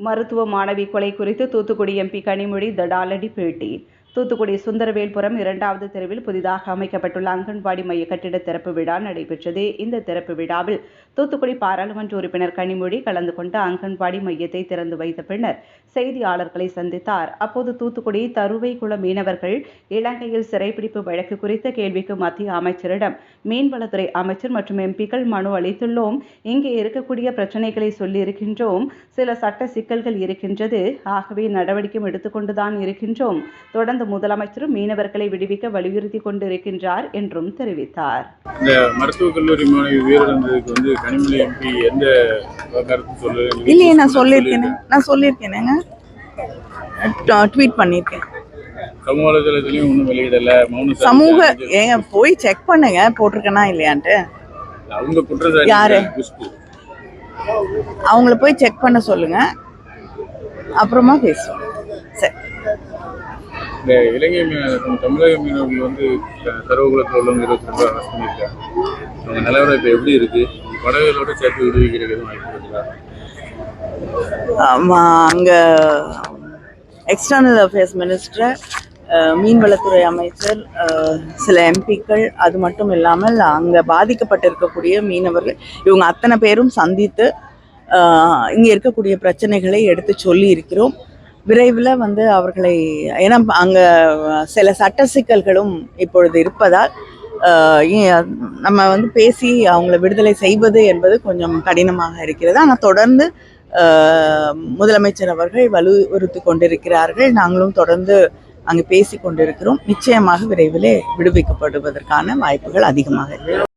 மருத்துவ மாணவி கொலை குறித்து தூத்துக்குடி எம்பி கனிமொழி தடாலடி பேட்டி தூத்துக்குடி சுந்தரவேல்புரம் இரண்டாவது தெருவில் புதிதாக அமைக்கப்பட்டுள்ள அங்கன்வாடி மைய கட்டிட திறப்பு விழா நடைபெற்றது. இந்த திறப்பு விழாவில் தூத்துக்குடி பாராளுமன்ற உறுப்பினர் கனிமொழி கலந்து கொண்டு அங்கன்வாடி மையத்தை திறந்து வைத்த பின்னர் செய்தியாளர்களை சந்தித்தார். அப்போது தூத்துக்குடி தருவைக்குள மீனவர்கள் இலங்கையில் சிறைப்பிடிப்பு வழக்கு குறித்த கேள்விக்கு மத்திய அமைச்சரிடம் மீன்வளத்துறை அமைச்சர் மற்றும் எம்பிக்கள் மனு அளித்துள்ளோம். இங்கே இருக்கக்கூடிய பிரச்சனைகளை சொல்லியிருக்கின்றோம். சில சட்ட சிக்கல்கள் இருக்கின்றது. ஆகவே நடவடிக்கை எடுத்துக்கொண்டுதான் இருக்கின்றோம். தொடர்ந்து முதலமைச்சரும் மீனவர்களை விடுவிக்க வலியுறுத்தி கொண்டிருக்கின்றார் என்றும் தெரிவித்தார். இந்த மருத்துவக் கல்லூரி மாணவி உயிரிழந்ததுக்கு வந்து கனிமொழி எம்பி எந்த கருத்து சொல்லு இல்லையே நான் சொல்லியிருக்கேனே. நான் சொல்லியிருக்கேனேங்க. ட்வீட் பண்ணியிருக்கேன். சமூக வலைதளத்திலையும் ஒன்றும் வெளியிடல. மௌன சாதிச்சு சமூக அமைச்சர் ஏங்க போய் செக் பண்ணுங்க. போட்டிருக்கேனா இல்லையான்ட்டு. யாரு? அவங்கள போய் செக் பண்ண சொல்லுங்க. அப்புறமா பேசுவோம். இந்த இலங்கை மீன தமிழக மீனவர்கள் வந்து க- கருவகுளத்தில் உள்ளவங்க இருபத்தி ரெண்டு அரசு பண்ணியிருக்காங்க. அவங்க நிலவரம் இப்போ எப்படி இருக்கு? படகுகளோடு சேர்த்து விடுவிக்கிறதுக்கு எதுவும் வாய்ப்பு இருக்குதா? ஆமாம் அங்கே எக்ஸ்டர்னல் அஃபேர்ஸ் மினிஸ்டர் மீன்வளத்துறை அமைச்சர் சில எம்பிக்கள் அது மட்டும் இல்லாமல் அங்கே பாதிக்கப்பட்டிருக்கக்கூடிய மீனவர்கள் இவங்க அத்தனை பேரும் சந்தித்து இங்கே இருக்கக்கூடிய பிரச்சனைகளை எடுத்து சொல்லி இருக்கிறோம் விரைவில் வந்து அவர்களை ஏன்னா அங்கே சில சட்ட சிக்கல்களும் இப்பொழுது இருப்பதால் நம்ம வந்து பேசி அவங்கள விடுதலை செய்வது என்பது கொஞ்சம் கடினமாக இருக்கிறது. ஆனால் தொடர்ந்து முதலமைச்சர் அவர்கள் வலியுறுத்தி கொண்டிருக்கிறார்கள். நாங்களும் தொடர்ந்து அங்கு பேசி கொண்டிருக்கிறோம். நிச்சயமாக விரைவிலே விடுவிக்கப்படுவதற்கான வாய்ப்புகள் அதிகமாக இருக்கு.